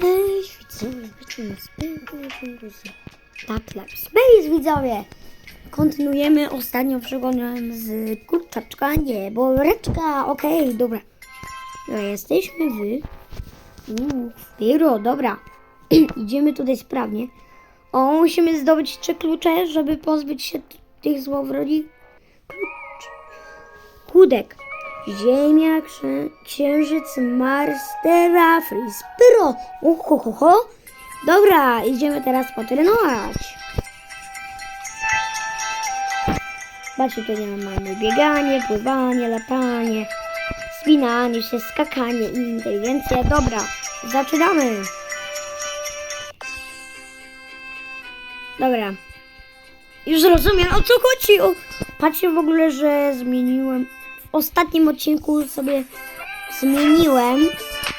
Cześć widzowie, witam z Tatlab Space widzowie! Kontynuujemy ostatnią przygodę z kurczaczka, nie, boreczka, okej, dobra. No, jesteśmy w... Uuu, dobra. Idziemy tutaj sprawnie. O, musimy zdobyć trzy klucze, żeby pozbyć się tych złowrodzi. Klucz. Kudek. Ziemia, księ- Księżyc, Mars, Terra, Freeze, Pyro. Uho, ho, ho. Dobra, idziemy teraz potrenować. Patrzcie, tu nie mamy bieganie, pływanie, latanie, spinanie się, skakanie i inteligencja. Dobra, zaczynamy. Dobra. Już rozumiem o co chodzi. O, patrzcie w ogóle, że zmieniłem. Ostatnim odcinku sobie zmieniłem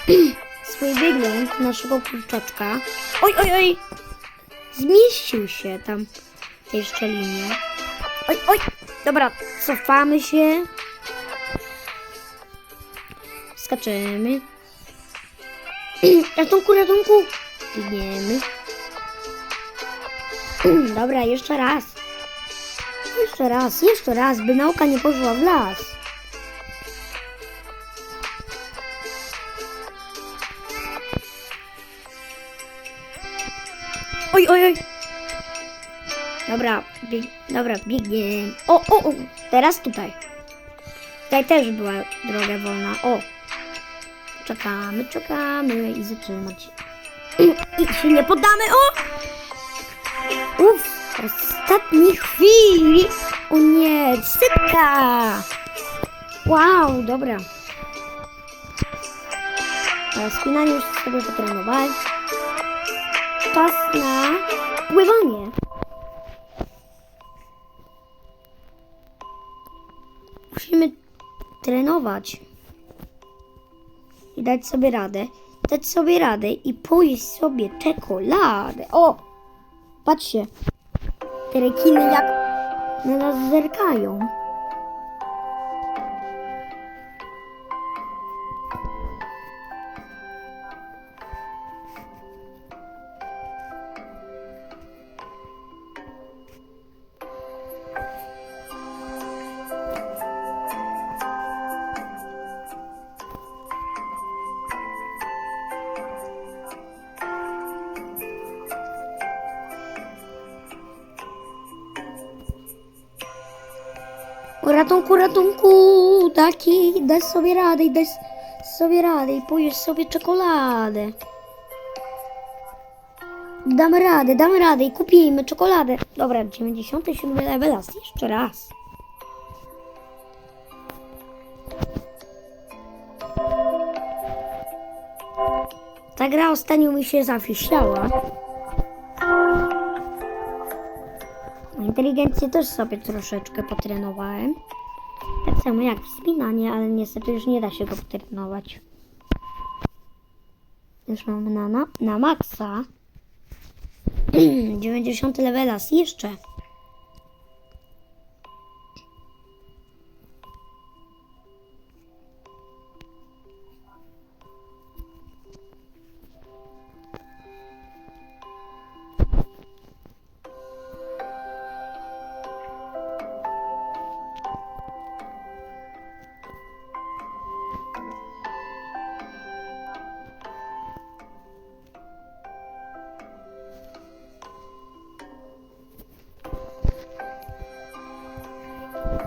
swój wygląd naszego kurczaczka. Oj, oj, oj! Zmieścił się tam w tej. Oj, oj! Dobra, cofamy się. Skaczemy. Ratunku, ratunku! Biegniemy. Dobra, jeszcze raz. Jeszcze raz, jeszcze raz, by nauka nie poszła w las. Oj, oj, oj. Dobra, bieg, dobra, biegnie. O, o, o, teraz tutaj. Tutaj też była droga wolna. O. Czekamy, czekamy i zatrzymać. I się nie poddamy. O! Uff, ostatniej chwili. O nie, sypka. Wow, dobra. Spinanie już sobie potrenowałem. Czas na pływanie. Musimy trenować. I dać sobie radę. Dać sobie radę i pojeść sobie czekoladę. O! Patrzcie. Te rekiny jak na nas zerkają. Ratunku, ratunku, taki, daj sobie radę i daj sobie radę i pojesz sobie czekoladę. Damy radę, damy radę i kupimy czekoladę. Dobra, 97 level, jeszcze raz. Ta gra ostatnio mi się zafiślała. Inteligencję też sobie troszeczkę potrenowałem. Tak samo jak wspinanie, ale niestety już nie da się go potrenować. Już mamy na, na, na maksa. 90 levelas jeszcze.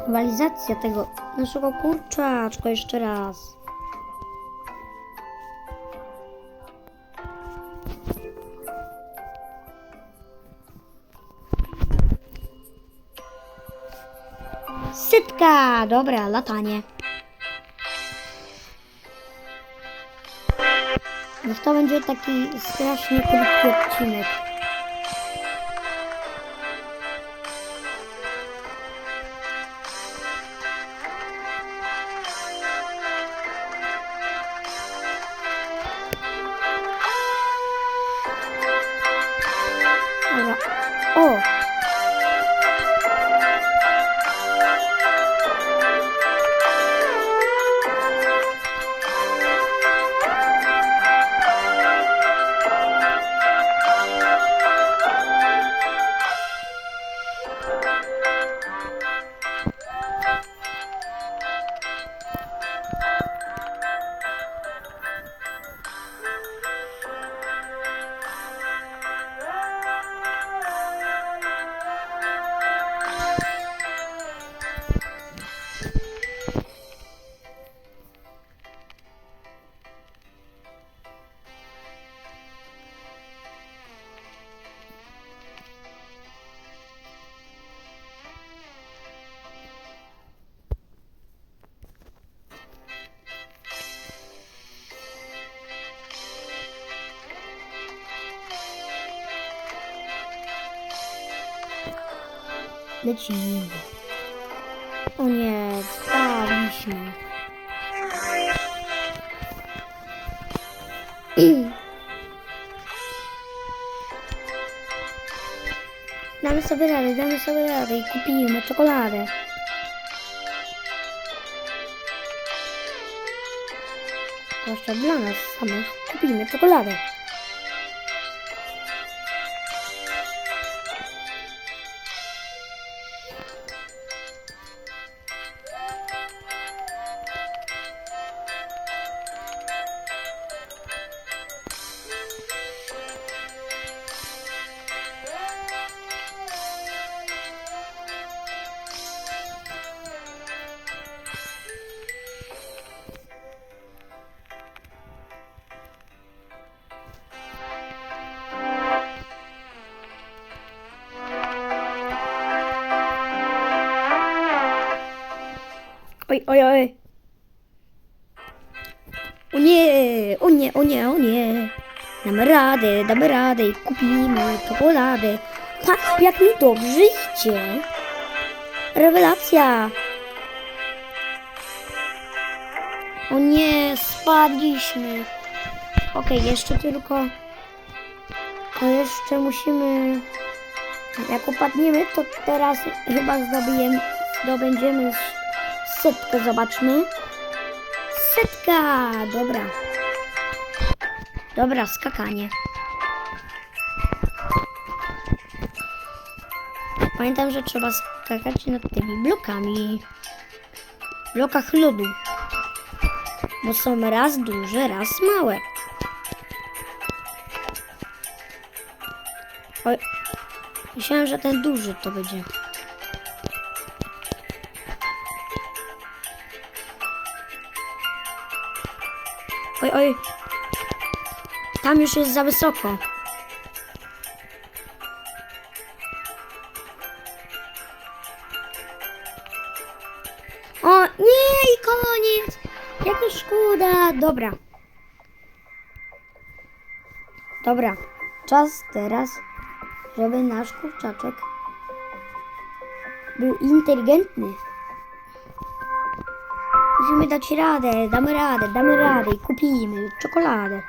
Rywalizacja tego naszego kurczaczka jeszcze raz. Sytka! Dobra, latanie. Niech to będzie taki strasznie krótki odcinek. Lecimy. O nie, spadliśmy. Damy sobie radę, damy sobie radę i kupimy czekoladę. Zwłaszcza dla nas samych kupimy czekoladę. Oj, oj, oj. O nie, o nie, o nie, o nie. Damy radę, damy radę i kupimy czekoladę. Patrz, jak mi dobrze idzie. Rewelacja. O nie, spadliśmy. Okej, jeszcze tylko... To jeszcze musimy... Jak upadniemy, to teraz chyba zdobijemy, zdobędziemy setkę, zobaczmy. Setka, dobra. Dobra, skakanie. Pamiętam, że trzeba skakać nad tymi blokami. Blokach lodu. Bo są raz duże, raz małe. Oj, myślałem, że ten duży to będzie. Oj, oj. Tam już jest za wysoko. O, nie, i koniec. Jaka szkoda. Dobra. Dobra. Czas teraz, żeby nasz kurczaczek był inteligentny. Musimy dać radę, damy radę, damy radę i kupimy czekoladę.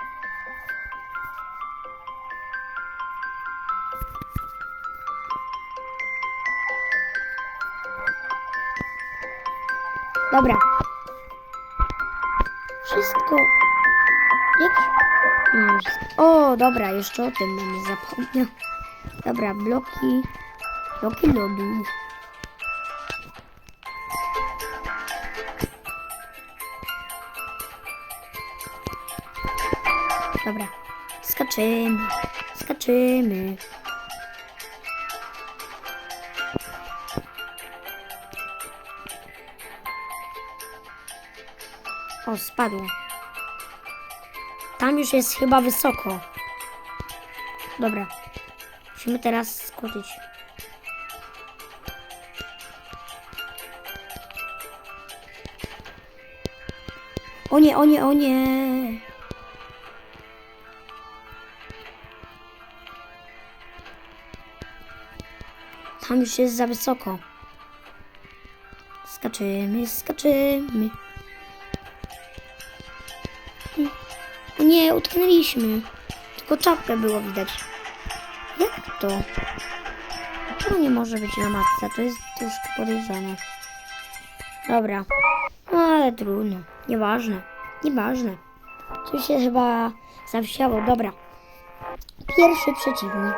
Dobra. Wszystko. Wszystko. O, dobra, jeszcze o tym będę zapomniał. Dobra, bloki. Bloki lodu. Dobra. Skaczymy. Skaczymy. O, spadło. Tam już jest chyba wysoko. Dobra. Musimy teraz skoczyć. O nie, o nie, o nie. Tam już jest za wysoko. Skaczymy, skaczymy. Nie, utknęliśmy. Tylko czapkę było widać. Jak to? Dlaczego nie może być na matce? To jest troszkę podejrzane. Dobra. No, ale trudno. Nieważne. Nieważne. Tu się chyba zawsiało. Dobra. Pierwszy przeciwnik.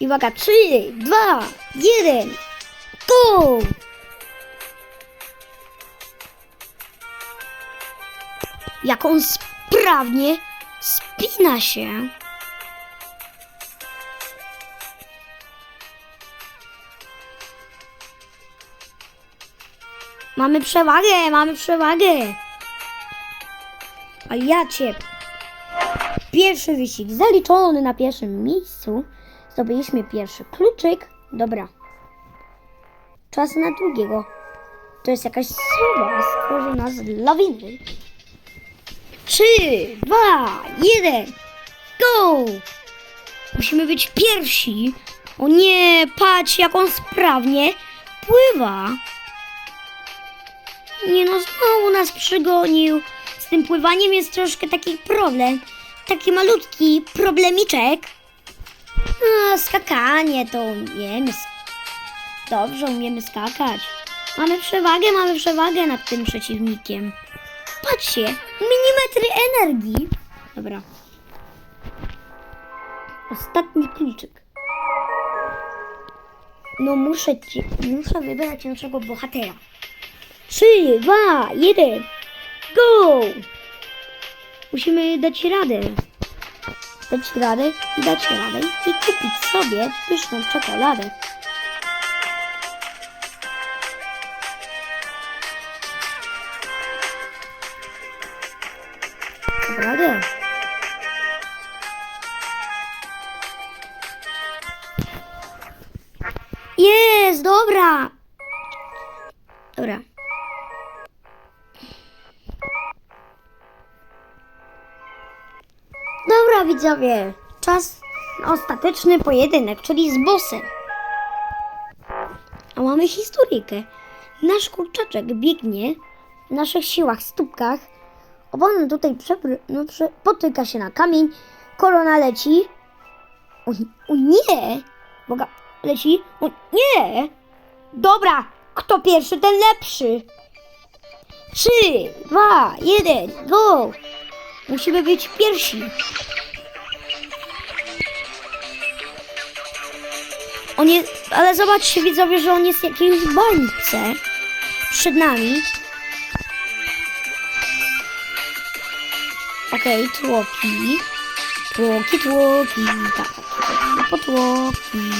I uwaga, 3, 2, 1, go! Jak on sprawnie spina się. Mamy przewagę, mamy przewagę. A ja cię. Pierwszy wyścig zaliczony na pierwszym miejscu. Zdobyliśmy pierwszy kluczyk. Dobra. Czas na drugiego. To jest jakaś słowa stworzona z lawiny. Trzy, dwa, jeden, go! Musimy być pierwsi, O nie, patrz jak on sprawnie pływa. Nie no, znowu nas przygonił. Z tym pływaniem jest troszkę taki problem. Taki malutki problemiczek. No, skakanie to umiemy. Dobrze, umiemy skakać. Mamy przewagę, mamy przewagę nad tym przeciwnikiem. Patrzcie, milimetry energii. Dobra. Ostatni kluczyk. No muszę ci, muszę wybrać naszego bohatera. Trzy, dwa, jeden, go! Musimy dać radę. Dać radę i dać radę i kupić sobie pyszną czekoladę. Czekoladę. Jest, dobra. Dobra. Widzowie. Czas na ostateczny pojedynek, czyli z bossem. A mamy historyjkę. Nasz kurczaczek biegnie w naszych siłach, stópkach. Obonem tutaj przepry, no, prze, potyka się na kamień. Korona leci. O, o nie! Boga, leci. O nie! Dobra, kto pierwszy, ten lepszy. Trzy, dwa, jeden, go! Musimy być pierwsi. On jest, ale zobaczcie widzowie, że on jest w jakiejś bańce przed nami. Okej, tłoki. Tłoki, tłoki. Tak, tłoki, potłoki.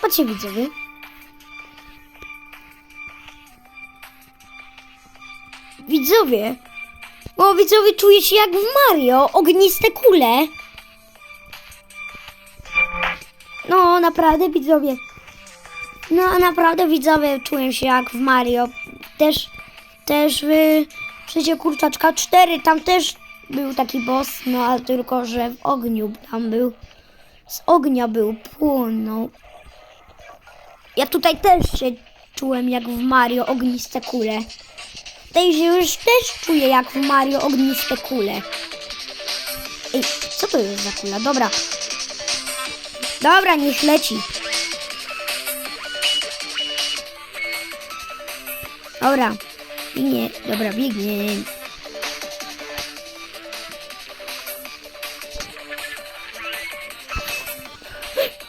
Patrzcie widzowie. Widzowie. O, widzowie, czuję się jak w Mario. Ogniste kule. No, naprawdę, widzowie. No, naprawdę, widzowie, czuję się jak w Mario. Też, też w Przecie Kurczaczka 4, tam też był taki boss, no, ale tylko, że w ogniu tam był. Z ognia był, płonął. Ja tutaj też się czułem jak w Mario ogniste kule. Się już też czuję jak w Mario ogniste kule. Ej, co to jest za kula? Dobra. Dobra, niech leci. Dobra. Biegnie. Dobra, biegnie.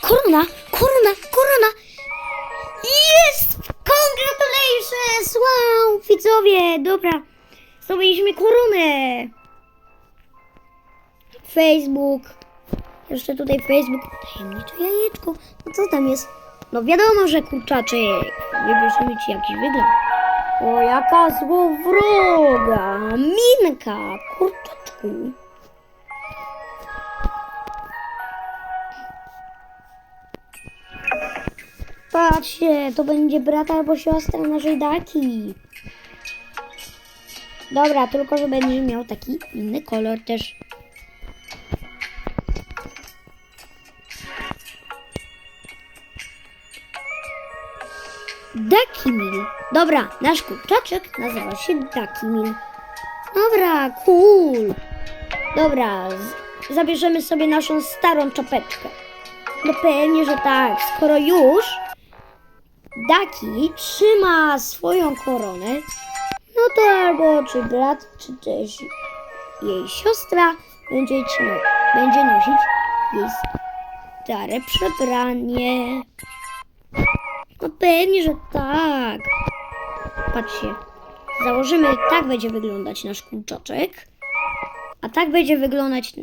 Korona! Korona! Korona! Jest! Congratulations! Wow! Widzowie, dobra. Zdobyliśmy koronę. Facebook. Jeszcze tutaj Facebook. Tajemnicze jajeczko. No co tam jest? No wiadomo, że kurczaczek. Wybierzemy ci jakiś wygląd. O, jaka złowroga. Minka. Kurczaczku. Patrzcie, to będzie brat albo siostra naszej Daki. Dobra, tylko że będzie miał taki inny kolor też. Dakimil. Dobra, nasz kurczaczek nazywa się Dakimil. Dobra, cool. Dobra, zabierzemy sobie naszą starą czapeczkę. No pewnie, że tak. Skoro już Daki trzyma swoją koronę, no to albo czy brat, czy też jej siostra będzie, będzie nosić jej stare przebranie. No pewnie, że tak. Patrzcie. Założymy, tak będzie wyglądać nasz kurczaczek. A tak będzie wyglądać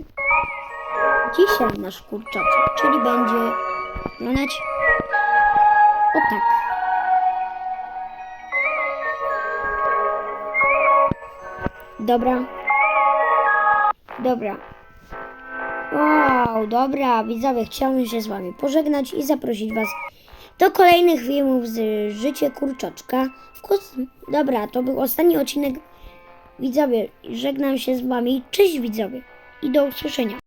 dzisiaj nasz kurczaczek. Czyli będzie wyglądać o tak. Dobra. Dobra. Wow, dobra, widzowie, chciałbym się z wami pożegnać i zaprosić was do kolejnych filmów z Życie Kurczaczka. W kos- Dobra, to był ostatni odcinek. Widzowie, żegnam się z wami. Cześć widzowie i do usłyszenia.